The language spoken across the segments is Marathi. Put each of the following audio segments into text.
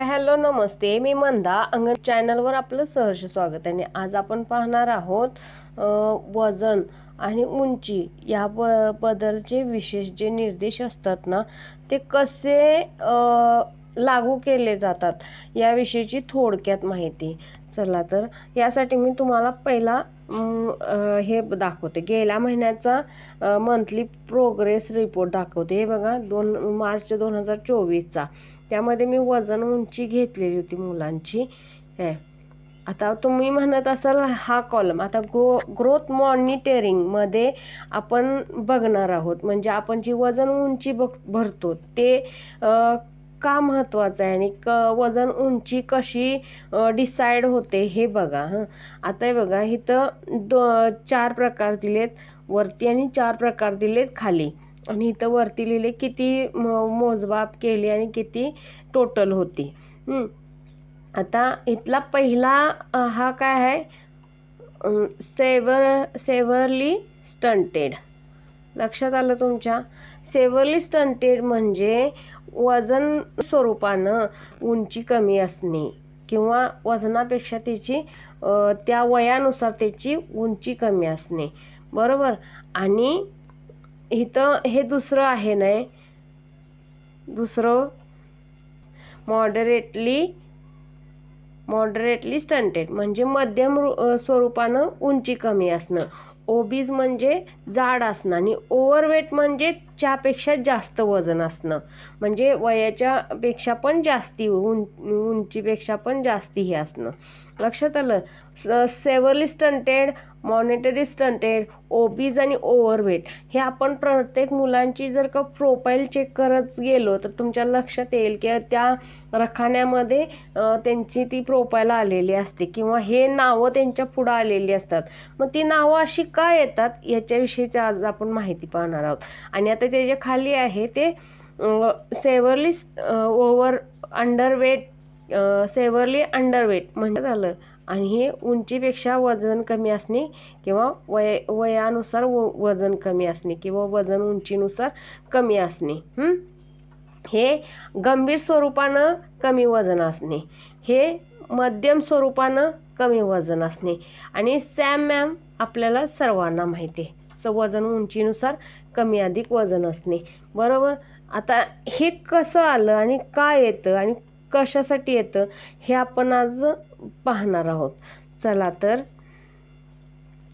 हॅलो नमस्ते. मी मंदा अंगण चॅनलवर आपलं सहर्ष स्वागत आहे. आणि आज आपण पाहणार आहोत वजन आणि उंची या ब बदलचे विशेष जे निर्देश असतात ना ते कसे लागू केले जातात याविषयीची थोडक्यात माहिती. चला तर यासाठी मी तुम्हाला पहिला हे दाखवते. गेल्या महिन्याचा मंथली प्रोग्रेस रिपोर्ट दाखवते. हे बघा दोन मार्च दोन हजार चोवीसचा. त्यामध्ये मी वजन उंची घेतलेली होती मुलांची. हे. आता तुम्ही म्हणत असाल हा कॉलम आता ग्रो ग्रोथ मॉनिटरिंगमध्ये आपण बघणार आहोत. म्हणजे आपण जी वजन उंची बघ भरतो ते का महत्त्वाचं आहे? आणि क वजन उंची कशी डिसाईड होते हे बघा हं. आता हे बघा इथं दो चार प्रकार दिलेत. वरती आणि चार प्रकार दिलेत खाली. आणि इथं वरती लिहिले किती मोजबाप मोजमाप केली आणि किती टोटल होती. आता इथला पहिला हा काय आहे? Severe severely stunted. लक्षात आलं तुमच्या? सेव्हरली स्टंटेड म्हणजे वजन स्वरूपानं उंची कमी असणे किंवा वजनापेक्षा त्याची त्या वयानुसार त्याची उंची कमी असणे. बरोबर? आणि इथं हे दुसरं आहे नाही दुसरं मॉडरेटली मॉडरेटली स्टंटेड म्हणजे मध्यम स्वरूपानं उंची कमी असणं. ओबीज म्हणजे जाड असणं आणि ओव्हरवेट म्हणजे च्यापेक्षा जास्त वजन असणं. म्हणजे वयाच्या पेक्षा पण जास्ती उं उंचीपेक्षा पण जास्ती हे असणं. लक्षात आलं? Severely stunted moderately stunted obese आणि ओव्हरवेट हे आपण प्रत्येक मुलांची जर का प्रोफाईल चेक करत गेलो तर तुमच्या लक्षात येईल की त्या रखाण्यामध्ये त्यांची ती प्रोफाईल आलेली असते किंवा हे नावं त्यांच्या पुढं आलेली असतात. मग ती नावं अशी का येतात? याच्याविषयीची आज आपण माहिती पाहणार आहोत. आणि आता त्याच्याखाली आहे ते severely over underweight severely underweight म्हणजे झालं. आणि हे उंचीपेक्षा वजन कमी असणे किंवा वय वयानुसार व वजन कमी असणे किंवा वजन उंचीनुसार कमी असणे. हे गंभीर स्वरूपानं कमी वजन असणे. हे मध्यम स्वरूपानं कमी वजन असणे. आणि सॅम मॅम आपल्याला सर्वांना माहिती आहे. स वजन उंचीनुसार कमी अधिक वजन असणे. बरोबर? आता हे कसं आलं आणि का येतं आणि कशासाठी येतं हे आपण आज पाहणार आहोत. चला तर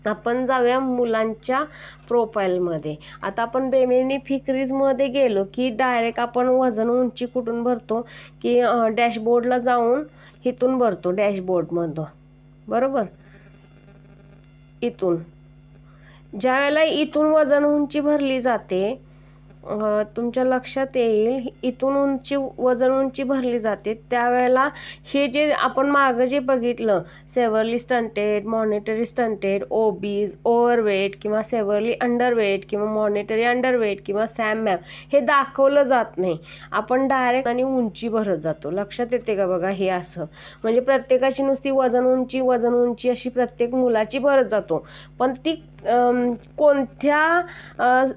आपण जाऊया मुलांच्या प्रोफाईलमध्ये. आता आपण बेनिफिकरीजमध्ये गेलो की डायरेक्ट आपण वजन उंची कुठून भरतो की डॅशबोर्डला जाऊन इथून भरतो डॅशबोर्डमधून. बरोबर? इथून. ज्या वेळेला इथून वजन उंची भरली जाते तुमच्या लक्षात येईल इथून उंची वजन उंची भरली जाते. त्यावेळेला हे जे आपण मागं जे बघितलं severely stunted moderately stunted obese overweight किंवा सेव्हरली अंडरवेट किंवा मॉनिटरी अंडरवेट किंवा सॅम मॅम हे दाखवलं जात नाही. आपण डायरेक्ट आणि उंची भरत जातो. लक्षात येते का बघा हे असं? म्हणजे प्रत्येकाची नुसती वजन उंची वजन उंची अशी प्रत्येक मुलाची भरत जातो. पण ती कोणत्या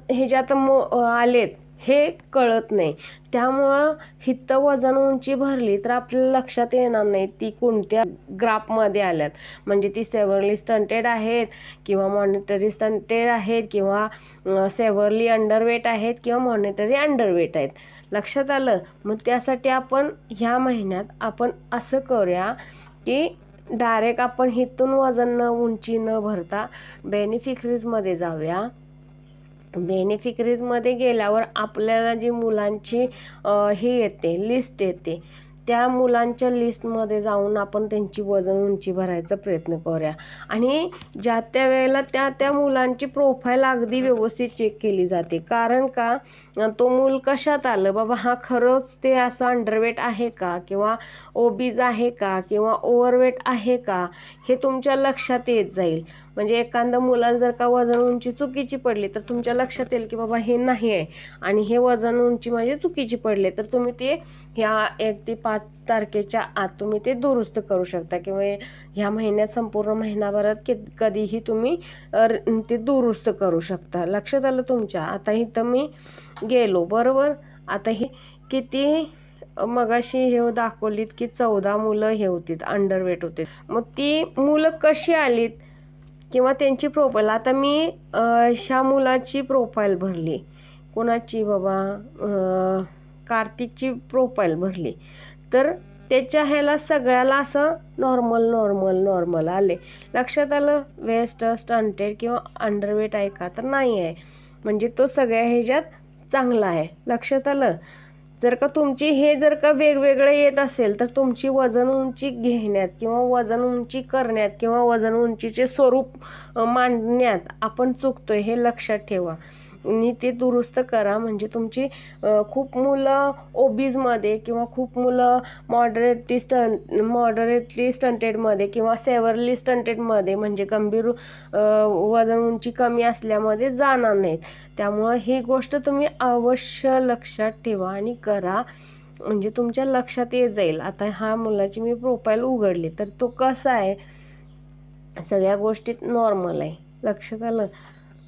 ह्याच्यात मो आलेत हे कळत नाही. त्यामुळं हिथं वजन उंची भरली तर आपल्याला लक्षात येणार नाही ती कोणत्या ग्राफमध्ये आल्यात. म्हणजे ती सेव्हरली स्टंटेड आहेत किंवा मॉनिटरी स्टंटेड आहेत किंवा सेव्हरली अंडरवेट आहेत किंवा मॉनिटरी अंडरवेट आहेत. लक्षात आलं? मग त्यासाठी आपण ह्या महिन्यात आपण असं करूया की डायरेक्ट आपण हिथून वजन न उंची न भरता बेनिफिकरीजमध्ये जाऊया. बेनिफिकरीजमध्ये गेल्यावर आपल्याला जी मुलांची हे येते लिस्ट येते. त्या मुलांच्या लिस्टमध्ये जाऊन आपण त्यांची वजन उंची भरायचा प्रयत्न करूया. आणि ज्या त्या वेळेला त्या त्या मुलांची प्रोफाईल अगदी व्यवस्थित चेक केली जाते. कारण का? तो मूल कशात आलं? बाबा हा खरंच ते असं अंडरवेट आहे का? किंवा ओबीज आहे का? किंवा ओव्हरवेट आहे का? हे तुमच्या लक्षात येत जाईल. म्हणजे एखादं मुलाला जर का वजन उंची चुकीची पडली तर तुमच्या लक्षात येईल की बाबा हे नाही आहे. आणि हे वजन उंची माझी चुकीची पडली तर तुम्ही ते ह्या एक ते पाच तारखेच्या आत तुम्ही ते दुरुस्त करू शकता. किंवा ह्या महिन्यात संपूर्ण महिनाभरात कि कधीही तुम्ही ते दुरुस्त करू शकता. लक्षात आलं तुमच्या? आता इथं मी गेलो बरोबर? आता ही किती मगाशी हे दाखवलीत की चौदा मुलं हे होतीत अंडरवेट होते. मग ती मुलं कशी आलीत? किंवा त्यांची प्रोफाईल आता मी ह्या मुलाची प्रोफाईल भरली. कोणाची बाबा? कार्तिकची प्रोफाईल भरली. तर त्याच्या ह्याला सगळ्याला असं नॉर्मल नॉर्मल नॉर्मल आले. लक्षात आलं? वेस्ट स्टंटेड किंवा अंडरवेट आहे का? तर नाही आहे. म्हणजे तो सगळ्या ह्याच्यात चांगला आहे. लक्षात आलं? जर का तुमची हे जर का वेगवेगळे येत असेल तर तुमची वजन उंची घेण्यात किंवा वजन उंची करण्यात किंवा वजन उंचीचे स्वरूप मांडण्यात आपण चुकतोय हे लक्षात ठेवा. आणि ते दुरुस्त करा. म्हणजे तुमची खूप मुलं ओबीजमध्ये किंवा खूप मुलं मॉडरेटली स्टंट मॉडरेटली स्टंटेडमध्ये किंवा सेवरली स्टंटेडमध्ये म्हणजे गंभीर वजन उंची कमी असल्यामध्ये जाणार नाहीत. त्यामुळं ही गोष्ट तुम्ही अवश्य लक्षात ठेवा आणि करा. म्हणजे तुमच्या लक्षात येत जाईल. आता हा मुलाची मी प्रोफाईल उघडली तर तो कसा आहे? सगळ्या गोष्टीत नॉर्मल आहे. लक्षात आलं?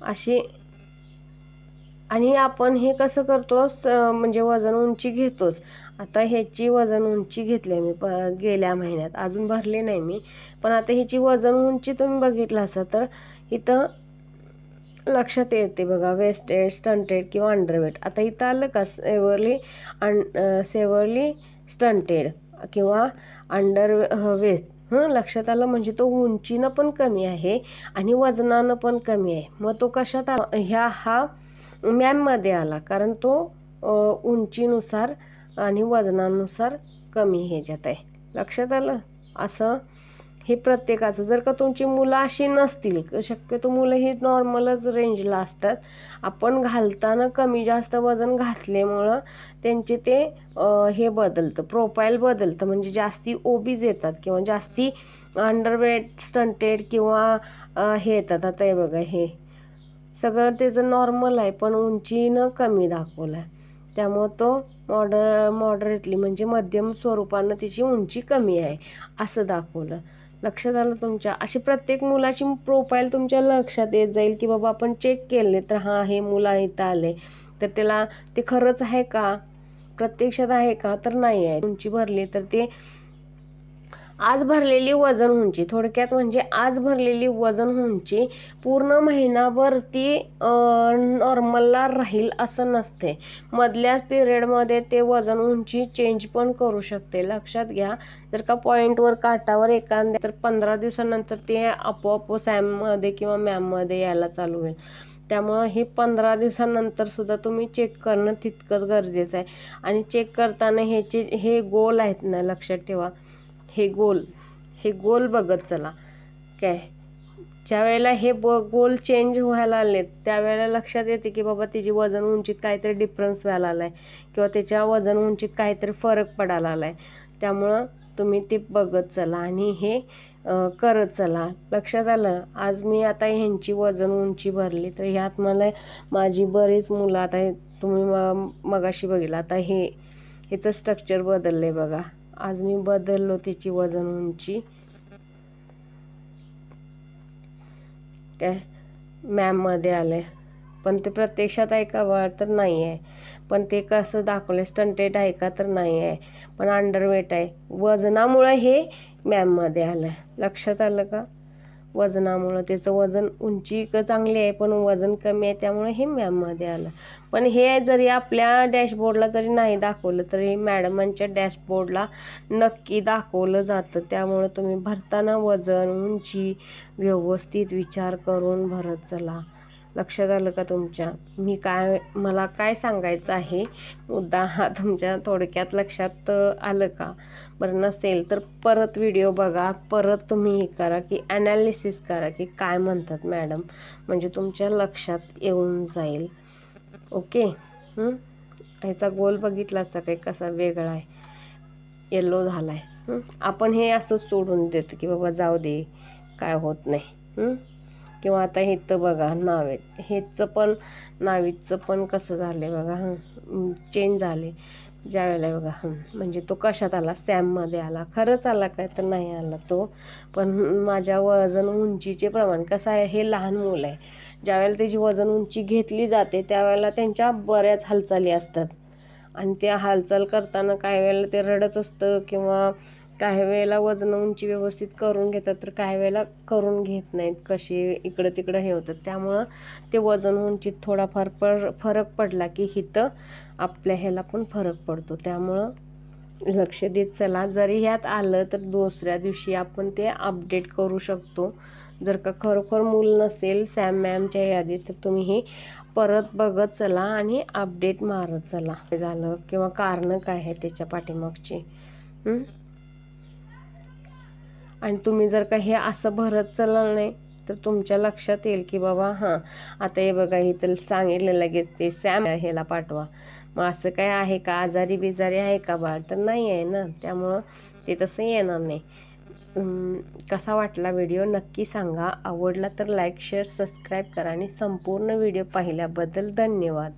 अशी आणि आपण हे कसं करतोस म्हणजे वजन उंची घेतोच आता ह्याची वजन उंची घेतली मी प गेल्या महिन्यात. अजून भरली नाही मी. पण आता ह्याची वजन उंची तुम्ही बघितलं असं तर इथं लक्षात येते बघा वेस्टेड स्टंटेड किंवा अंडरवेट. आता इथं आलं का सेवरली अन सेवरली स्टंटेड किंवा अंडर वेस्ट. हं लक्षात आलं? म्हणजे तो उंचीनं पण कमी आहे आणि वजनानं पण कमी आहे. मग तो कशात ह्या हा मॅममध्ये आला कारण तो उंचीनुसार आणि वजनानुसार कमी ह्याच्यात आहे. लक्षात आलं? असं हे प्रत्येकाचं. जर का तुमची मुलं अशी नसतील शक्यतो मुलं ही नॉर्मलच रेंजला असतात. आपण घालताना कमी जास्त वजन घातल्यामुळं त्यांचे ते हे बदलतं प्रोफाईल बदलतं. म्हणजे जास्ती ओबीज येतात किंवा जास्ती अंडरवेट स्टंटेड किंवा हे येतात. आता हे बघा हे. सगळं त्याचं नॉर्मल आहे पण उंचीनं कमी दाखवला आहे त्यामुळं तो मॉडर मॉडरेटली म्हणजे मध्यम स्वरूपानं तिची उंची कमी आहे असं दाखवलं. लक्षात आलं तुमच्या? अशी प्रत्येक मुलाची प्रोफाईल तुमच्या लक्षात येत जाईल की बाबा आपण चेक केले तर हां हे मुलं इथं आले. तर त्याला ते खरंच आहे का? प्रत्यक्षात आहे का? तर नाही आहे. उंची भरली तर ते आज भरलेली वजन उंची. थोडक्यात म्हणजे आज भरलेली वजन उंची पूर्ण महिनाभर ती नॉर्मलला राहील असं नसते. मधल्या पिरियडमध्ये ते वजन उंची चेंज पण करू शकते. लक्षात घ्या जर का पॉईंटवर काटावर एखाद्या तर पंधरा दिवसानंतर ते आपोआप सॅममध्ये किंवा मॅममध्ये यायला चालू होईल. त्यामुळं हे पंधरा दिवसानंतर सुद्धा तुम्ही चेक करणं तितकंच गरजेचं आहे. आणि चेक करताना ह्याचे हे गोल आहेत ना लक्षात ठेवा. हे गोल हे गोल बघत चला. काय? ज्या वेळेला हे ब गोल चेंज व्हायला आले त्यावेळेला लक्षात येते की बाबा तिची वजन उंचीत काहीतरी डिफरन्स व्हायला आला आहे किंवा त्याच्या वजन उंचीत काहीतरी फरक पडायला आला आहे त्यामुळं तुम्ही ते बघत चला आणि हे करत चला. लक्षात आलं? आज मी आता ह्यांची वजन उंची भरली तर ह्यात मला माझी बरीच मुलं आता तुम्ही म मगाशी बघितलं आता हे ह्याचं स्ट्रक्चर बदललं आहे बघा. आज मी बदललो तिची वजन उंची. काय? मॅममध्ये आले पण ते प्रत्यक्षात आहे का तर नाही आहे पण ते कसं दाखवलं स्टंटेड आहे का तर नाही आहे पण अंडरवेट आहे. वजनामुळं हे मॅममध्ये आलं लक्षात आलं का? वजनामुळं. त्याचं वजन उंची क चांगली आहे पण वजन कमी आहे त्यामुळे हे मॅममध्ये आलं. पण हे जरी आपल्या डॅशबोर्डला जरी नाही दाखवलं तरी मॅडमांच्या डॅशबोर्डला नक्की दाखवलं जातं. त्यामुळं तुम्ही भरताना वजन उंची व्यवस्थित विचार करून भरत चला. लक्षात आलं का तुमच्या? मी काय मला काय सांगायचं आहे? मुद्दा हा तुमच्या थोडक्यात लक्षात आलं का? बरं नसेल तर परत व्हिडिओ बघा. परत तुम्ही हे करा की ॲनालिसिस करा की काय म्हणतात मॅडम म्हणजे तुमच्या लक्षात येऊन जाईल. ओके ह्याचा गोल बघितला असा काही कसा वेगळा आहे? येलो झाला आहे आपण हे असं सोडून देतो की बाबा जाऊ दे. काय होत नाही. किंवा आता हेचं बघा नावे हेचं पण नावीचं पण कसं झालं बघा हं. चेंज झाले ज्या वेळेला बघा हं. म्हणजे तो कशात आला? सॅममध्ये आला. खरंच आला काय तर नाही आला तो. पण माझ्या वजन उंचीचे प्रमाण कसं आहे? हे लहान मुलं आहे. ज्यावेळेला त्याची वजन उंची घेतली जाते त्यावेळेला त्यांच्या बऱ्याच हालचाली असतात. आणि त्या हालचाल करताना काही वेळेला ते रडत असतं किंवा काही वेळेला वजन उंची व्यवस्थित करून घेतात तर काही वेळेला करून घेत नाहीत. कशी इकडं तिकडं हे होतं त्यामुळं ते वजन उंचीत थोडाफार पर फरक पडला की हिथं आपल्या ह्याला पण फरक पडतो. त्यामुळं लक्ष देत चला. जरी ह्यात आलं तर दुसऱ्या दिवशी आपण ते अपडेट करू शकतो. जर का खरोखर मूल नसेल सॅम मॅमच्या यादीत तर तुम्ही हे परत बघत चला आणि अपडेट मारत चला. हे झालं किंवा कारणं काय आहे त्याच्या पाठीमागची? हं? आणि तुम्ही जर का हे असं भरत चलाल नाही तर तुमच्या लक्षात येईल की बाबा हां आता हे बघा इथं सांगितलं लगेच ते सॅम ह्याला पाठवा. मग असं काय आहे का? आजारी बिजारी आहे का बाळ? तर नाही आहे ना. त्यामुळं ते तसं येणार नाही. कसा वाटला व्हिडिओ नक्की सांगा. आवडला तर लाईक शेअर सबस्क्राईब करा आणि संपूर्ण व्हिडिओ पाहिल्याबद्दल धन्यवाद.